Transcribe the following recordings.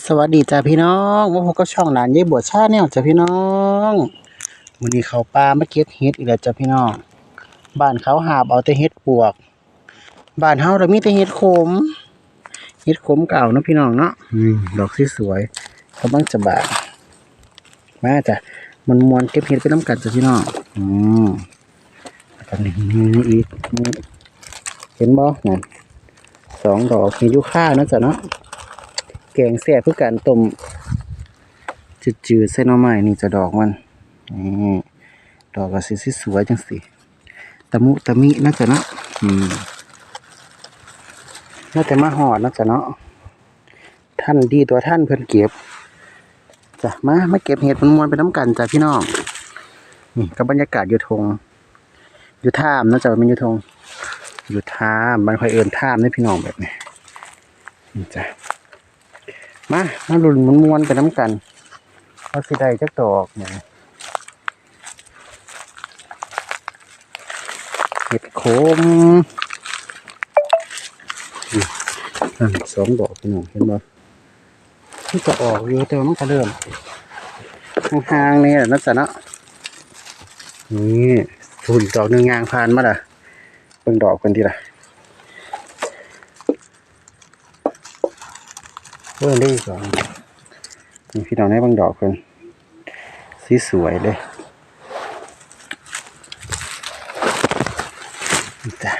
สวัสดีจ้าพี่น้องว่าพบกับช่องหลานยายบัวชาแนลจ้าพี่น้องวันนี้เขาปลามาเก็บเห็ดอีกแล้วจ้าพี่น้อง บ้านเขาหาบเอาแต่เห็ดปวก บ้านเฮาเรามีแต่เห็ดขมเห็ดขมเก่าเนาะพี่น้องเนาะอืมดอกที่สวยๆกำลังจะบานมาจ้ะมันมวนๆเก็บเห็ดไปน้ำกันจ้ะพี่น้องอืมแล้วกันนี่นี่อีกนี่เห็นบ่นั่นสองดอกมีอยู่ค่าเนาะจ้ะเนาะ แกงแซ่บเพื่อการต้มจืดๆใส่น่อไม้นี่จะดอกมันนี่ดอกก็สีสวยจังสิตะมุตะมิน่าจะเนาะอืมน่าจะมาหอดน่าจะเนาะท่านดีตัวท่านเพิ่นเก็บจ้ะมามาเก็บเห็ดมันมวนไปน้ำกันจ้ะพี่น้องนี่กับบรรยากาศอยู่ทงอยู่ท่ามน่าจะเป็นอยู่ทงอยู่ท่ามบางคอยเอินท่ามนี่พี่น้องแบบนี้นี่จ้ะ มามาลุ่นมันมวนไปน้ำกันว่าสิได้จักดอกเนี่ยเห็ดโคมสองดอกพี่น้องเห็นบ่ที่จะออกอยู่แต่มันก็เริ่มห่างๆนี่แหละนั่นจ้ะเนะนี่ฝุ่นดอกหนึ่งยางผ่านมาละเบิ่งดอกกันทีละ เบิ่งได้กสองนี่พี่น้องได้บางดอกเพิ่นสีสวยเลยจ้ะ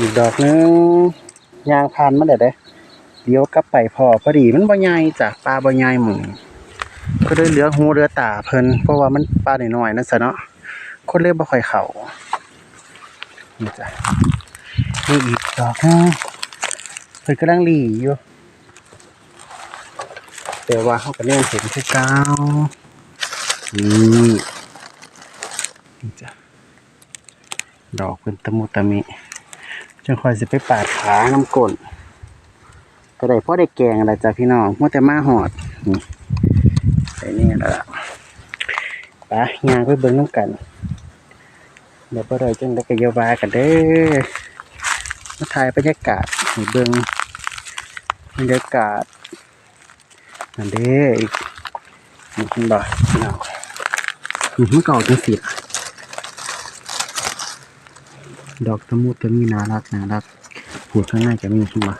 อีกดอกนึงยางผ่านมาเด็ดเด้เดี๋ยวกลับไปพอพอดีมันบ่ใหญ่จ้ะปลาบ่ใหญ่หมึงก็เลยเหลือหูเหลือตาเพิ่นเพราะว่ามันปลาน้อยๆนั่นซะเนาะคนเล่บ่ค่อยเข้า นี่จ้ะนี่อีกดอกนึงเพิ่นกำลังหลีอยู่แต่ว่าเขาก็แน่เห็นคือเก่านี่นี่จ้ะดอกเป็นตะมุตะมิจังคอยสิไปปาดขาน้ำก้นก็ได้พอได้แกงอะไรจ้ะพี่น้องมัวแต่มาหอดนี่ใส่นี่แล้วล่ะไปยางไปเบิ่งน้ำกัน เดี๋ยวพอได้จังได้กระเยาวากันเด้อมาถ่ายบรรยากาศให้เบิ่งบรรยากาศนั่นเด้ออีกนี่คุณบ่พี่น้องนี่มันเก่าจังสิดอกตะมุตะมีน่ารักน่ารักผูกข้างในจะมีขึ้นมา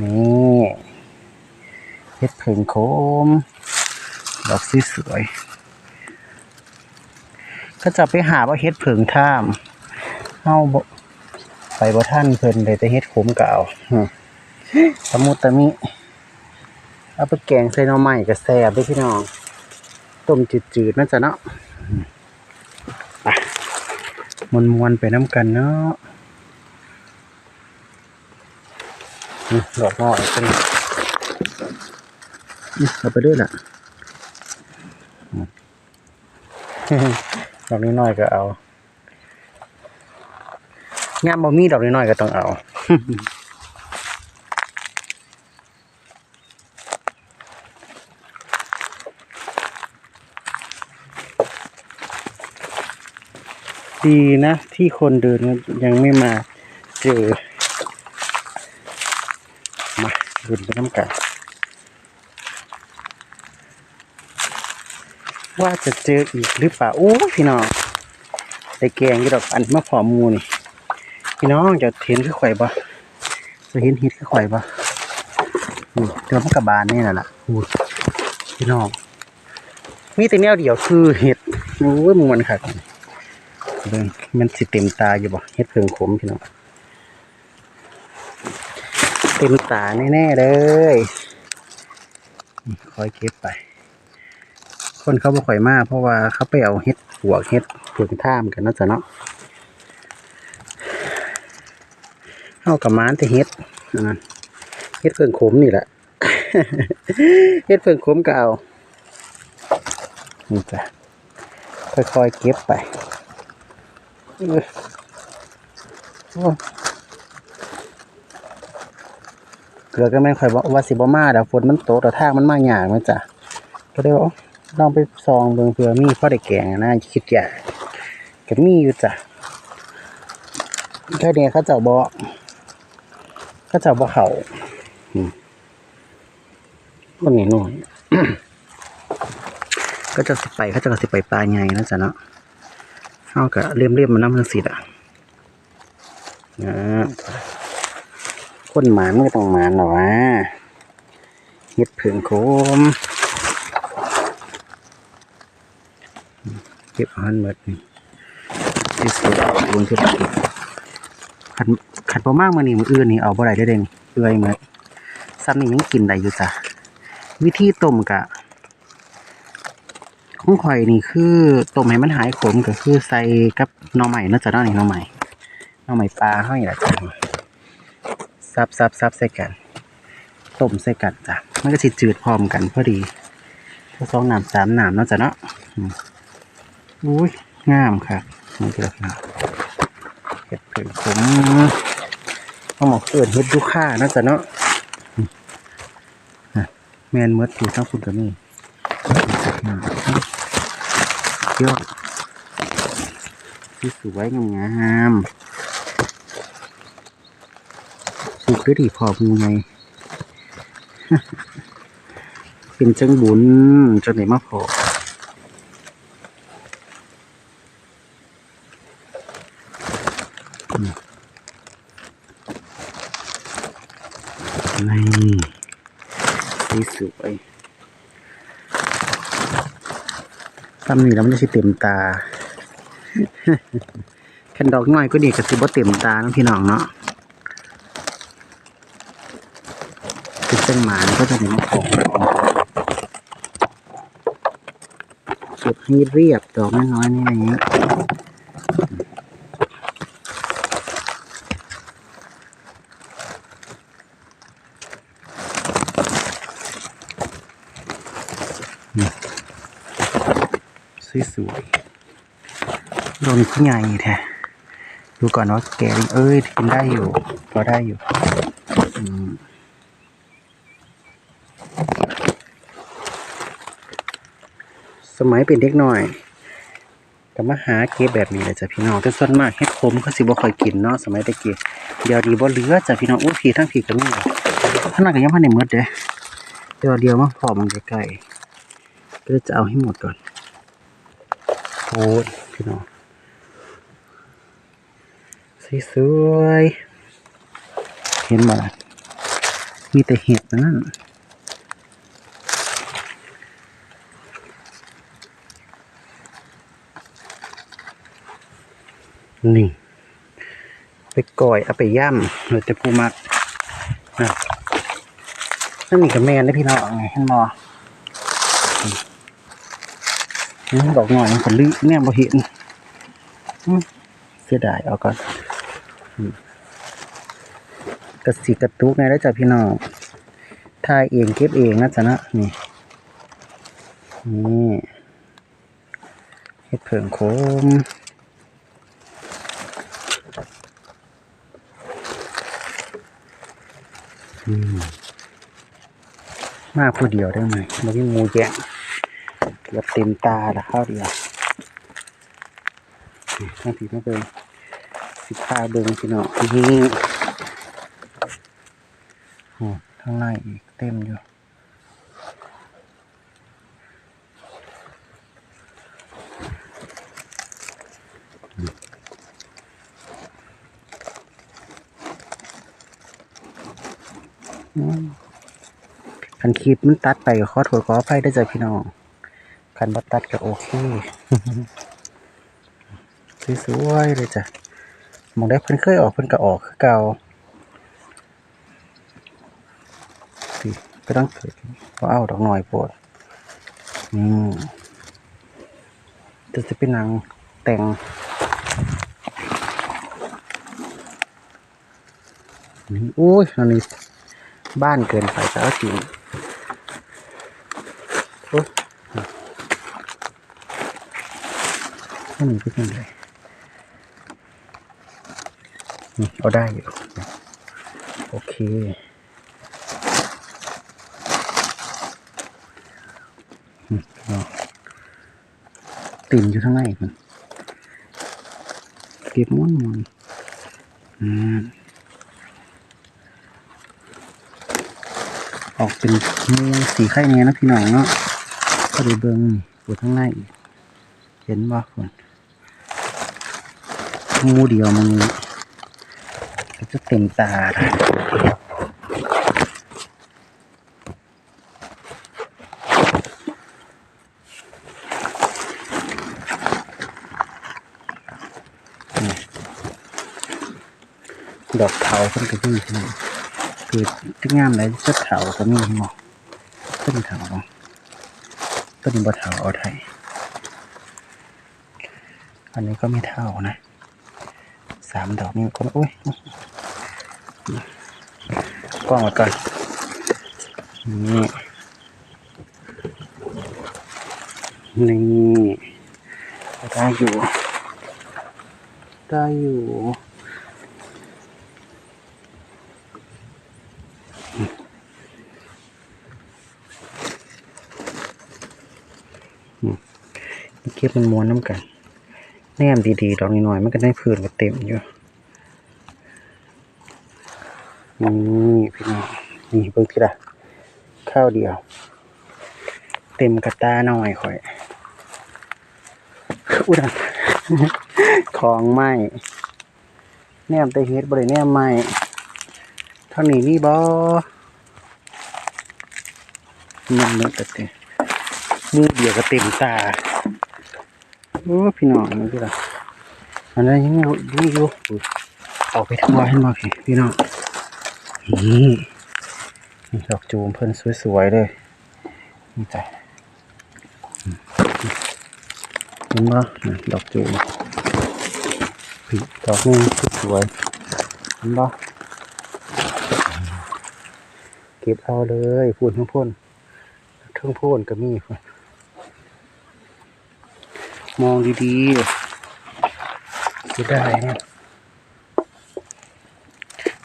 นี่เฮ็ดเพิงโคมดอกสีสวย ก็จะไปหาว่าเฮ็ดเพิงท่ามเฮาบ่ไปบ่ท่านเพิ่นเลยแต่เฮ็ดขมก็เอาอืมตะมุตะมิเอาไปแกงใส่หน่อไม้ก็แซ่บเด้อพี่น้อง ต้มจืดๆนั่นจ้ะเนาะมไปมวนๆไปน้ำกันเนาะนี่ดอกงอกเป็นนี่เอาไปด้วยล่ะ ดอกนี้น้อยก็เอางามบ่มีดอกนี้น้อยก็ต้องเอาดีนะ ที่คนเดินยังไม่มาเจอ มาดุนไปน้ำกัน ว่าจะเจออีกหรือเปล่าโอ้พี่น้องได้แกงกี่ดอกอันมาผอมหมูนี่ พี่น้องจะเห็นคือข่อยบ่จะเห็นเห็ดคือข่อยบ่เดี๋ยวมันกระบาลนี่แหละล่ะอู้พี่น้องมีแต่แนวเดียวคือเห็ดโอ้ยมันค่ะเบิ่งมันสิเต็มตาอยู่บ่เห็ดเพิงขมพี่น้องเต็มตาแน่ๆเลย คอยเก็บไป คนเขาบ่ค่อยมากเพราะว่าเขาไปเอาเฮ็ดปวเฮ็ดเปลืองท่ามกันนาะจ๊ะเนาะเอากับมานแต่เฮ็ดนั่นเฮ็ดเพิ่งขมนี่แหละเฮ็ดเพิ่งขมก็เอานี่จ้ะค่อยๆเก็บไปเกลือก็ไม่ค่อยว่าสิบ่มาแต่ฝนมันตกแต่ทางมันมาหยากมันจ้ะก็เลยว่าเอ้า ลองไปซองเบิ่งเผื่อมีพ่อได้แกงนะคิดอยากก็มีอยู่จ้ะแค่นี้เขาเจ้าบ่เขาเจ้าบ่เขาอืมคนนี้หน่อยก็จะสิไปเขาจะก็สิไปปลาใหญ่นะจ๊ะเนาะเฮาก็เลี่ยมเลี่ยมมันน้ำมันสิอะนะคนหมานมันก็ต้องหมานหรอวะเฮ็ดผึ่งโคม ก็บอาหันหมดนี่ที่สุดลงที่ตะกิขันขันประมากมานี่มืออื่นนี่เอาบ่ได้ได้เด้งเอื่อยหมดซ้ำนี่ยังกินได้อยู่จ้ะวิธีต้มกะของข่อยนี่คือต้มให้มันหายขมก็คือใส่กับหน่อใหม่เนาะจ๊ะนาะนี่หน่อใหม่หน่อใหม่ปลาห้อยละจ้ะซับซับซับใส่กันต้มใส่กันจ้ะมันก็สิจืดพร้อมกันพอดีถ้าสองน้ำสามน้ำเนาะจ๊ะเนาะ อุ้ยงามค่ะนี่ก็แล้วเห็ดเผือกขมเอาหมอกเกิดเห็ดดูค่านะจ๊ะเนาะอืมอะแมนเมดอยู่ทั้งคุณกับนี่ยอดที่สวยงามๆสุด้วยดีพอมือไงเป็นจังบุญจนไหนมาพอมนี่ที่สวย ทำนี่แล้วมันจะสิเต็มตาแค่ดอกน้อยก็ดีก็สิบ่เต็มตาน้องพี่น้องเนาะเป็นจังหมาก็จะเห็นของเก็บให้เรียบดอกน้อยๆนี่อย่างเงี้ย สวยๆโดนขี้ไงแท้ดูก่อนว่าแกเอ้ยกินได้อยู่พอได้อยู่สมัยเป็นเด็กหน้อยก็มาหาเก็บแบบนี้แหละจ้ะพี่น้องแต่ส่วนมากเฮ็ดขมเขาสิบ่ค่อยกินเนาะสมัยตะกี้เดี๋ยวนี้บ่เหลือจ้ะพี่น้องอู้ผีทั้งผีก็มีท่างนั้นก็ยังบ่ได้หมดเด้เดี๋ยวเดียวมาพอมันใกล้ๆก็จะเอาให้หมดก่อน อ้ยพี่น้องสวยๆเห็นบ่ล่ะมีแต่เห็ดนะนั่นนี่ ไปก่อยเอาไปย่ำเราจะพูมักนะนั่นนี่กับแม่นได้พี่น้องไงเห็นบ่นี่ ดอกหน่อยมันก็ลึแน่บ่เห็นเสียดายเอาก่อนกระสีกระตุกไงแล้วจ้ะพี่น้องถ่ายเองเก็บเองนะจ๊ะนะนี่นี่เฮ็ดเผิงโคมมาผู้เดียวได้ไหมไม่มีหมูแย่ง เกือบเต็มตาละข้าวเดียวข้างผีมาเบิงสิพาเบิงพี่น้องนี่โอ้ข้างในอีกเต็มอยู่อืมคันคลิปมันตัดไปขอโทษขออภัยด้จ้ะพี่น้อง คันบ่ตัดก็โอเค สวยๆเลยจ้ะมองได้เพิ่นเคยออกเพิ่นก็ออกคือเก่าสิก็ต้องเกิดเอาดอกหน่อยปวดอืมจะจะเป็นนางแต่งนี่อุ้ยอันนี้บ้านเกินไปแต่ก็จริงโอ้ย อันนี้เป็นยังไงนี่เอาได้อยู่ โอเคอืมเอาติ่มอยู่ทั้งในมันเก็บม้วนม้วนออกเป็นมูสีไข่เนี้ยนะพี่น้องเนาะก็ด้เบิ่งอยู่ข้างในอีกเห็นบ่าคน มูเดียวมันก็จะเต็มตาดอกเถาเพิ่นก็มีพี่น้องคือที่งามไหนจะเถาก็มีเนาะต้นเถาต้นบ่เถาเอาไทยอันนี้ก็ไม่เท่านะ สามดอกนี้ก็อุ้ยกล้องไว้ก่อนนี่นี่ได้อยู่ ได้อยู่อืมเก็บมันม้วนน้ำกัน แนมดีๆดอกน้อยๆมันก็ได้พื้นก็เต็มอยู่นี่พี่น้องนี่เบิ่งที่ละข้าวเดียว เต็มกระตาหน่อยข่อยอุดมของไหมแนมแต่เฮ็ดบ่ได้แนมไหมเท่านี้นี่บ่มันเลิกแต่เต็มมือเดียวก็เต็มตา โอ้พี่น้องนี่คือละอันนั้นยังอยู่งอยู่อุ๊ยเอาไปทั่วให้มาพี่พี่น้องนี่ดอกจูมเพิ่นสวยๆเลยนี่จ้ะเห็นบ่ดอกจูมพี่ดอกนี้สวยๆเห็นบ่เก็บเอาเลยพูนทั้งพ่นทั้งพ่นก็มีพุ่น มองดีๆจะได้เนี่ย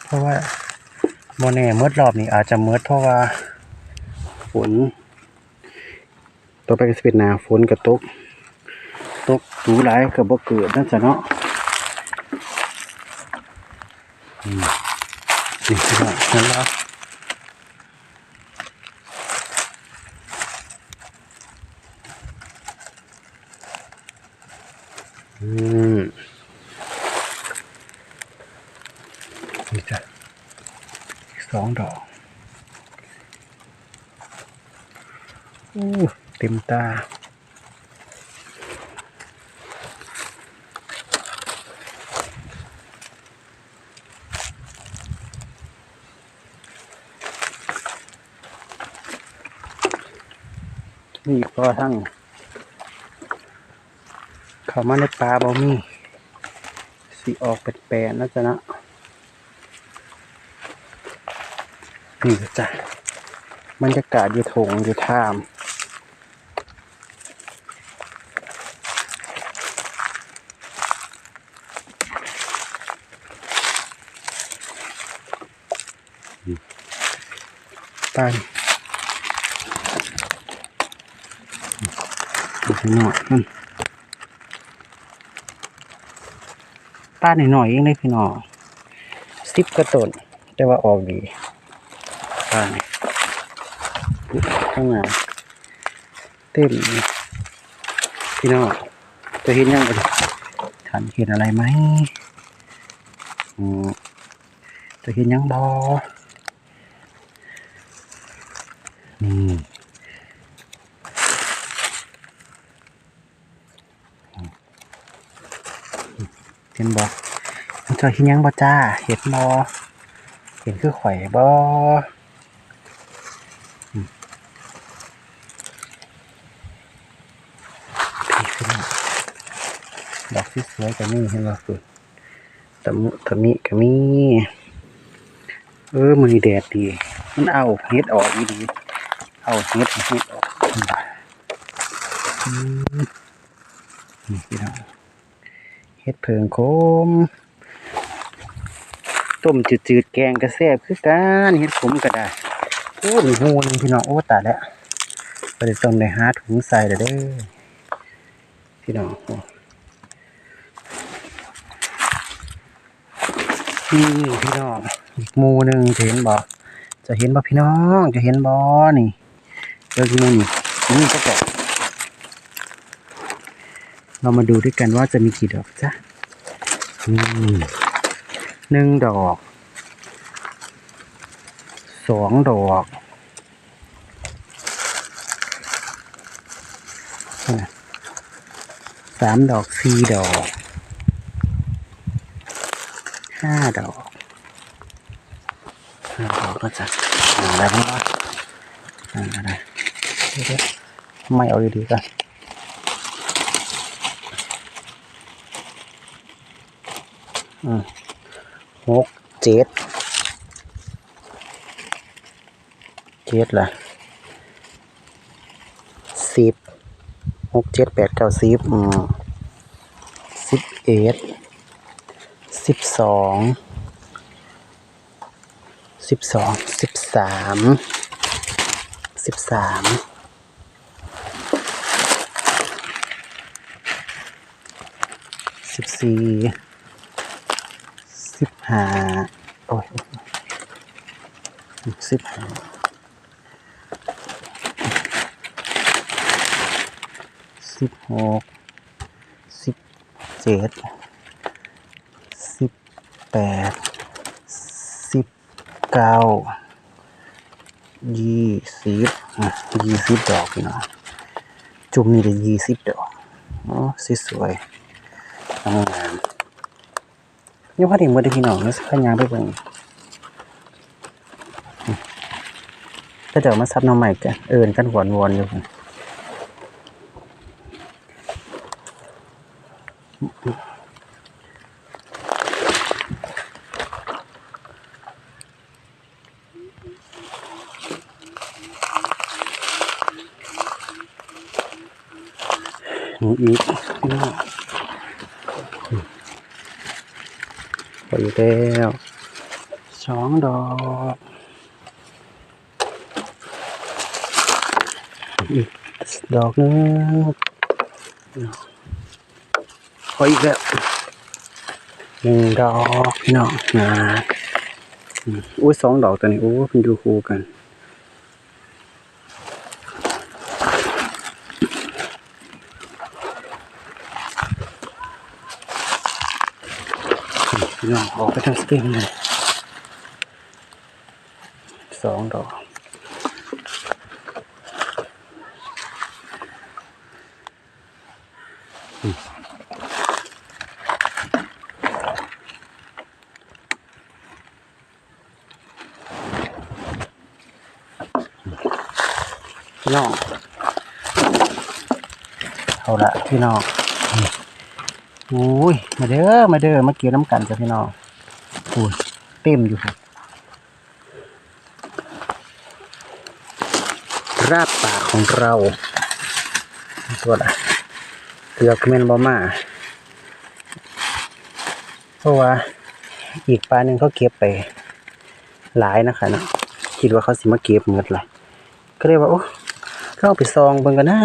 เพราะว่าโมแน่เมื่อรอบนี้อาจจะเมื่อเพราะว่าฝนต่อไปก็จะเป็นหนาฝนกับตก ตกดูหลายกับบ่เกิดนั่นจะเนาะอืมนี่คือว่านั่นละ นี่จ้ะอีกสองดอกอู้เต็มตานี่ก็ทั้ง เขามาในป่าบ่มีสีออกเป็นแปลนๆนะจ๊ะนะนี่จ้ะบรรยากาศอยู่ถงอยู่ท่ามไปดูข้างนอกนั่น ป้าหน่อยๆเองเลยพี่น้องสิบกระต้นแต่ว่าออกดีป้านี่ข้างหน้าเต็มพี่น้องจะเห็นยังกันทันเห็นอะไรไหมอืมจะเห็นยังบอนี่ ห็นบ่มันจะเห็นยังบ่จ้า เห็นบ่เห็นคือข่อยบ่อืมพี่ขึ้นดอกสวยๆก็มีเห็นบ่คือตะมุตะมิก็มีเออมือนี้แดดดี มันเอาเฮ็ดออกอีดี เอาเฮ็ดเฮ็ดออกอืมนี่พี่น้อง เฮ็ดเพิงโคมต้มจืดๆแกงกระแซบคือกันเฮ็ดขมก็ได้โอ้มีหูนึงพี่น้องโอ้ตายแล้วไปได้ต้มได้หาถุงใส่เด้อพี่น้องนี่พี่น้องอีกมูหนึ่งจะเห็นบ่จะเห็นบ่พี่น้องจะเห็นบ่นี่เจอกี่หมูนี่นี่ก็จะ เรามาดูด้วยกันว่าจะมีกี่ดอกจ้ะหนึ่งดอก สองดอกสามดอกสี่ดอก ห้าดอกห้าดอกก็จะอ่าอะไรบ้างวะอะไรไม่เอาดีๆกันอืม หกเจ็ดเจ็ดละสิบหกเจ็ดแปดเก้าสิบสิบเอ็ดสิบสองสิบสองสิบสามสิบสามสิบสี่ สิบห้าโอ้ยสิบห้าสิบหกสิบเจ็ดสิบแปดสิบเก้ายี่สิบยี่สิบดอกพี่น้องจุ่มนี่ได้ยี่สิบดอกโอ้สวยๆงามๆ ยังพอดีมือได้พี่น้องนี่สักยางไปเบิ่งอืมก็เดี๋ยวมาซับน้องใหม่กันเอินกันหวนวนอยู่นี่อีก นี่ไปอีกแล้วสองดอกอีกดอกหนึงขออีกแล้วหนึ่งดอกพี่น้องนะอืมอุ้ยสองดอกตัวนี้โอ้ยมันอยู่คู่กัน พี่น้องออกไปทางสกินเลยสองดอกพี่น้องเอาละพี่น้อง อุ้ย มาเด้อ มาเด้อ มาเกี่ยวน้ำกันจ้ะพี่น้องอุ้ยเต็มอยู่ครับราบป่าของเราตัวละเกือบเมนบอมาเพราะว่า อีกปลาหนึ่งเขาเก็บไปหลายนะคะเนาะคิดว่าเขาสิมาเก็บเงินละก็เลยว่าโอ้เข้าไปซองเบิ่งกันนะ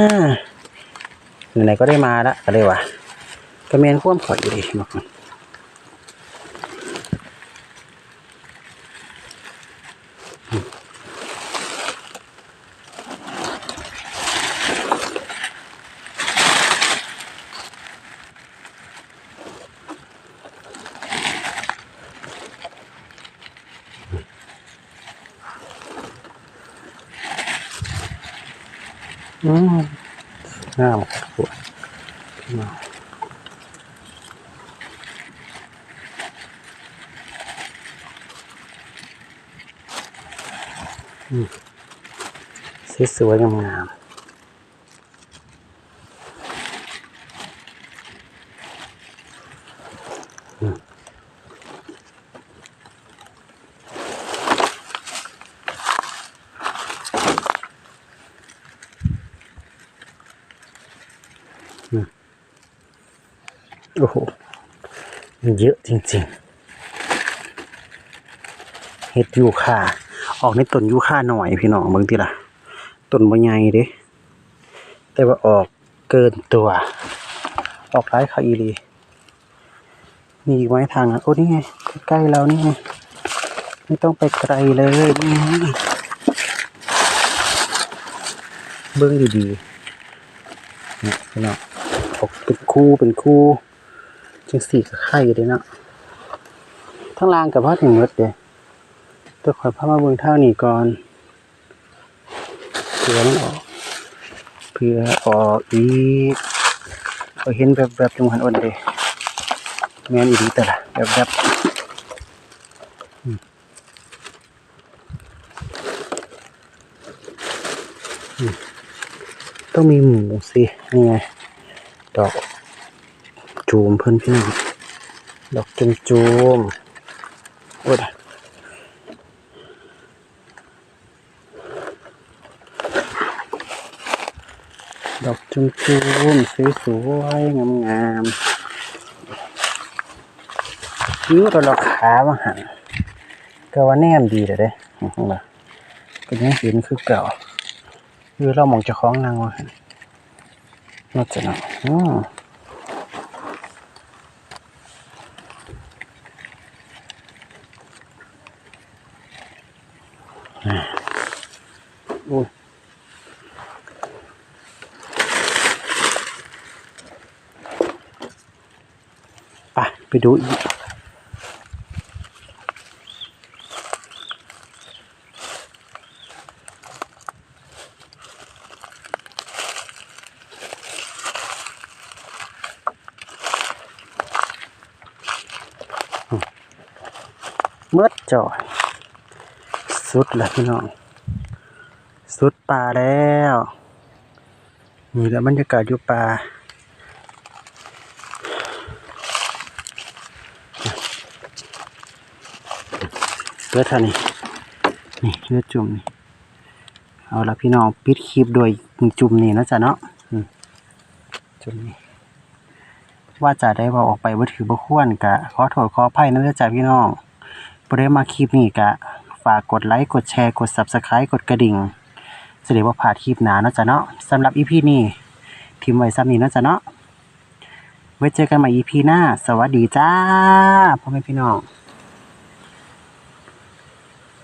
ไหนๆก็ได้มาละก็เลยว่า ก็แมนคว่ำขออยู่ดีมาก่อนอืมงาม ครับผมสวยงามอืมอืมโอ้โหมันเยอะจริงๆ เห็ดยูคาออกในต้นยูคาหน่อยพี่น้องเบิ่งติล่ะ ต้นบ่ใหญ่เด้แต่ว่าออกเกินตัว ออกหลายเขาอีหลีมีไหมทางนั้นโอ้นี่ไงใกล้เรานี่ไงไม่ต้องไปไกลเลยนี่ไงเบิ้องดีๆเนี่ยพี่น้องออกเป็นคู่เป็นคู่จังสี่กับไข่เลยเนาะทั้งล่างกับพ่อถึงรถเด้ตัวคอยพามาเบิ้องเท่านี้ก่อน เพื่อมันออกเพื่อออกอีกก็เห็นแบบแบบจังหวัดอ่อนเด้แม่นอีดีแต่ละแบบแบบต้องมีหมูสินี่ไงดอกจูมเพิ่นพี่น้องดอกจูมจูมโอ้ย ดอกจูมจูมสวยๆงามๆยิ้วตัวเราขาว่าหันก็ว่าแนมดีเลยเด้เห็นบ่ก็ยังเห็นคือเก่าคือเรามองจะคล้องนางว่าหันน่าจะเนาะอืมอ่าอุ้ยไปไป ดูอีก เมื่อจอยสุดแล้วพี่น้อง สุดป่าแล้ว นี่แหล้วบรรยากาศอยู่ป่า ลือดท่านี่นี่เลือดจุ่มนี่เอาละพี่น้องปิดคลิปโดยจุ่มนี่นะจ๊ะเนาะจุ่มนี่ว่าจะได้เว่าออกไปว่าถือบ่ควรกะขอโทษขออภัยนะเด้อจ้ะพี่น้องบ่ได้มาคลิปนี้กะ ฝากกดไลค์กดแชร์กด Subscribe กดกระดิ่งสิได้บ่พลาคลิปหนาเนาะจ้ะเนาะสำหรับ EP นี้พิมไว้ซ้ำนี้เนาะจ้ะเนาะไว้เจอกันใหม่ EP หน้า สวัสดีจ้าพ่อแม่พี่น้อง